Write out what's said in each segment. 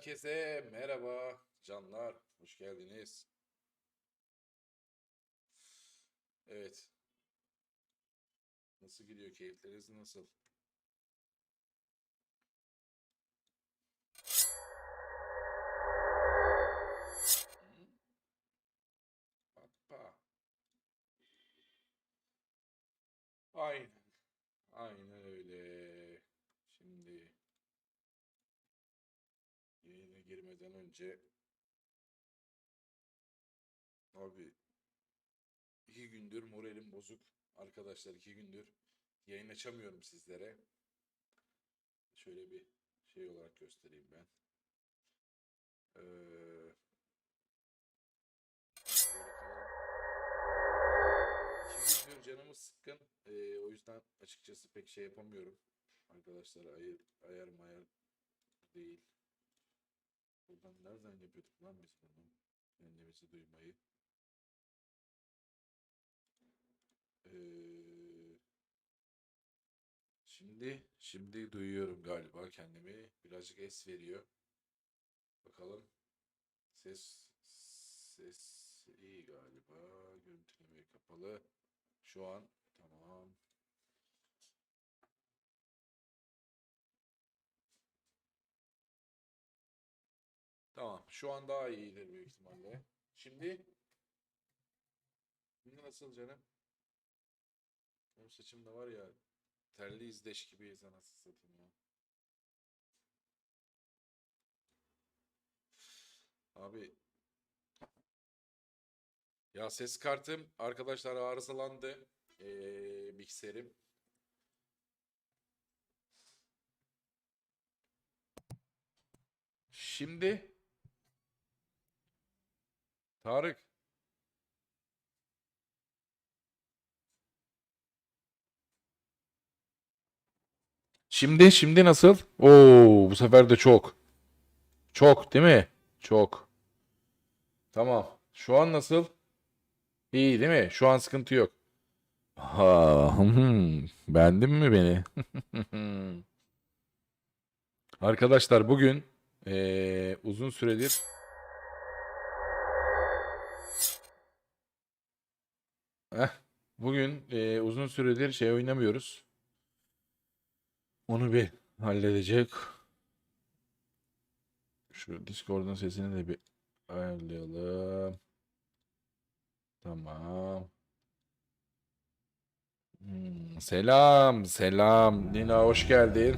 Herkese merhaba canlar. Hoş geldiniz. Evet. Nasıl gidiyor? Keyifleriniz nasıl? Önce abi iki gündür moralim bozuk. Arkadaşlar iki gündür yayın açamıyorum sizlere. Şöyle bir şey olarak göstereyim ben. Ee, canımız sıkkın. Ee, o yüzden açıkçası pek şey yapamıyorum. Arkadaşlar ayır, ayar mayar değil. Buradan nereden yapıyorduk lan biz bunu? Kendimizi duymayı. Ee, şimdi, şimdi duyuyorum galiba kendimi. Birazcık es veriyor. Bakalım. Ses, ses iyi galiba. Görüntüleme kapalı. Şu an tamam. Tamam. Şu an daha iyidir büyük ihtimalle. Şimdi Şimdi nasıl canım? Benim saçımda var ya terli izdeş gibiyiz anasını satayım ya. Abi ya ses kartım arkadaşlar arızalandı. Ee, mikserim. Şimdi Tarık Şimdi şimdi nasıl? Oo bu sefer de çok. Çok değil mi? Çok. Tamam. Şu an nasıl? İyi değil mi? Şu an sıkıntı yok. Ha, hmm. Beğendin mi beni? Arkadaşlar bugün eee, uzun süredir Heh, bugün eee, uzun süredir şey oynamıyoruz. Onu bir halledecek. Şu Discord'un sesini de bir ayarlayalım. Tamam. Hmm, selam, selam. Nina hoş geldin.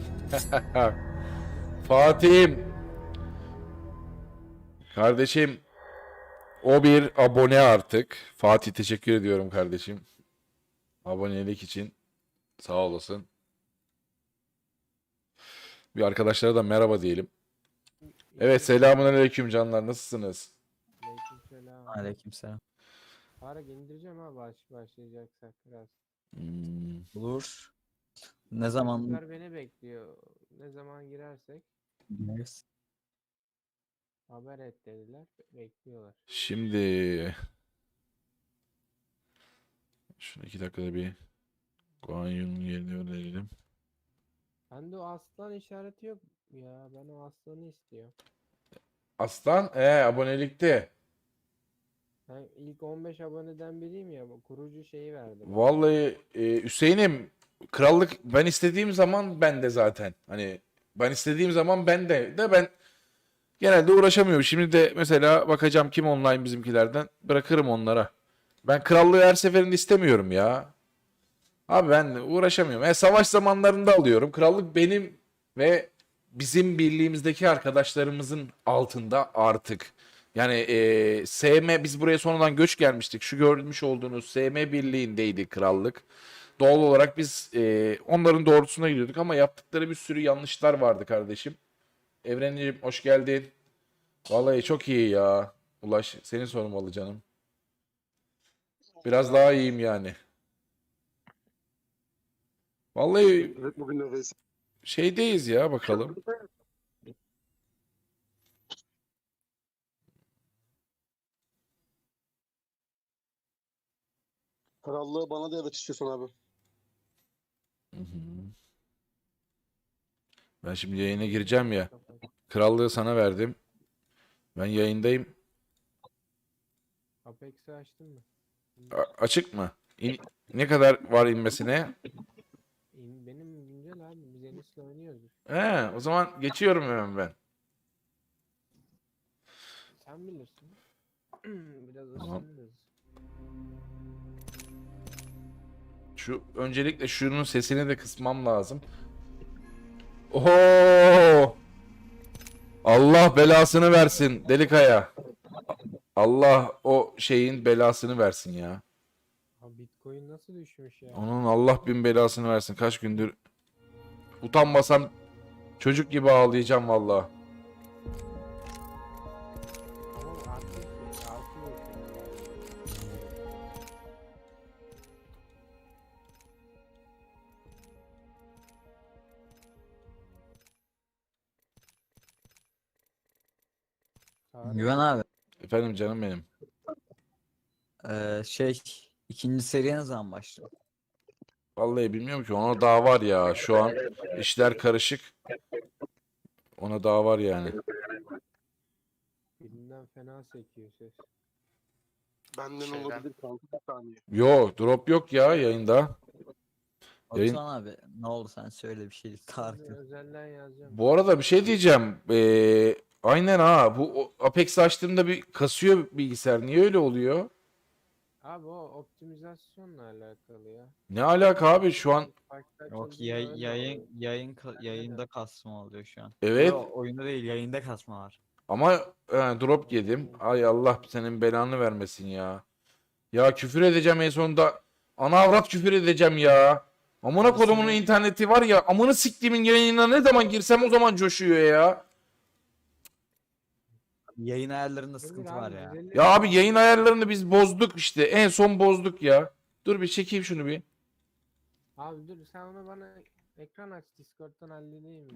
Fatih'im. Kardeşim. O bir abone artık. Fatih teşekkür ediyorum kardeşim. Abonelik için. Sağ olasın. Bir arkadaşlara da merhaba diyelim. Evet selamun aleyküm canlar nasılsınız? Aleykümselam. Aleykümselam. Tarık indireceğim ha baş, başlayacaksak biraz. Hmm, Olur. Ne zaman Çocuklar beni bekliyor. Ne zaman girersek gireriz? Haber et dediler. Bekliyorlar. Şimdi şunu iki dakikada bir Guanyu'nun yerini öğrenelim. Bende o aslan işareti yok ya. Ben o aslanı istiyorum. Aslan e abonelikte. Ben ilk 15 aboneden biriyim ya. Bu kurucu şeyi verdi. bana. Vallahi e, Hüseyin'im krallık ben istediğim zaman ben de zaten. Hani ben istediğim zaman ben de de ben genelde uğraşamıyorum. Şimdi de mesela bakacağım kim online bizimkilerden bırakırım onlara. Ben krallığı her seferinde istemiyorum ya. Abi ben uğraşamıyorum. E, savaş zamanlarında alıyorum. Krallık benim ve bizim birliğimizdeki arkadaşlarımızın altında artık. Yani e, SM biz buraya sonradan göç gelmiştik. Şu görmüş olduğunuz SM birliğindeydi krallık. Doğal olarak biz e, onların doğrultusuna gidiyorduk ama yaptıkları bir sürü yanlışlar vardı kardeşim. Evrenciğim hoş geldin. Vallahi çok iyi ya. Ulaş senin sormalı canım. Biraz daha iyiyim yani. Vallahi Evet bugün şeydeyiz ya bakalım. Krallığı bana da evet istiyorsun abi. Hı hı. Ben şimdi yayına gireceğim ya. Krallığı sana verdim. Ben yayındayım. Apex'i açtın mı? A- açık mı? İn- ne kadar var inmesine? İn- Benim güncel abi. Biz Enis'le oynuyoruz. He, o zaman geçiyorum hemen ben. Sen bilirsin. Biraz Tamam. ısınırız. Şu öncelikle şunun sesini de kısmam lazım. Oho! Allah belasını versin Delikaya. Allah o şeyin belasını versin ya. Abi Bitcoin nasıl düşmüş ya? Onun Allah bin belasını versin. Kaç gündür utanmasam çocuk gibi ağlayacağım vallahi. Güven abi. Efendim canım benim. Ee, şey ikinci seriye ne zaman başlıyor? Vallahi bilmiyorum ki ona daha var ya. Şu an işler karışık. Ona daha var yani. birinden fena sekiyor ses. Benden Şeyden. olabilir kanka. Bir saniye. Yo drop yok ya yayında. Yayın- Batuhan abi ne oldu sen söyle bir şey özelden yazacağım. Bu arada bir şey diyeceğim. Ee, aynen ha. Bu Apex açtığımda bir kasıyor bilgisayar. Niye öyle oluyor? Abi o optimizasyonla alakalı ya. Ne alaka abi şu an? Yok yay- yayın yayın yayında kasma oluyor şu an. Evet Yo, oyunda değil yayında kasma var. ama e, drop yedim. Ay Allah senin belanı vermesin ya. Ya küfür edeceğim en sonunda. Ana avrat küfür edeceğim ya. Amına kodumun interneti var ya. Amını siktiğimin yayınına ne zaman girsem o zaman coşuyor ya. Yayın ayarlarında sıkıntı abi, var ya. Ya abi yayın ayarlarını biz bozduk işte. En son bozduk ya. Dur bir çekeyim şunu bir. Abi dur sen onu bana ekran aç Discord'dan halledeyim.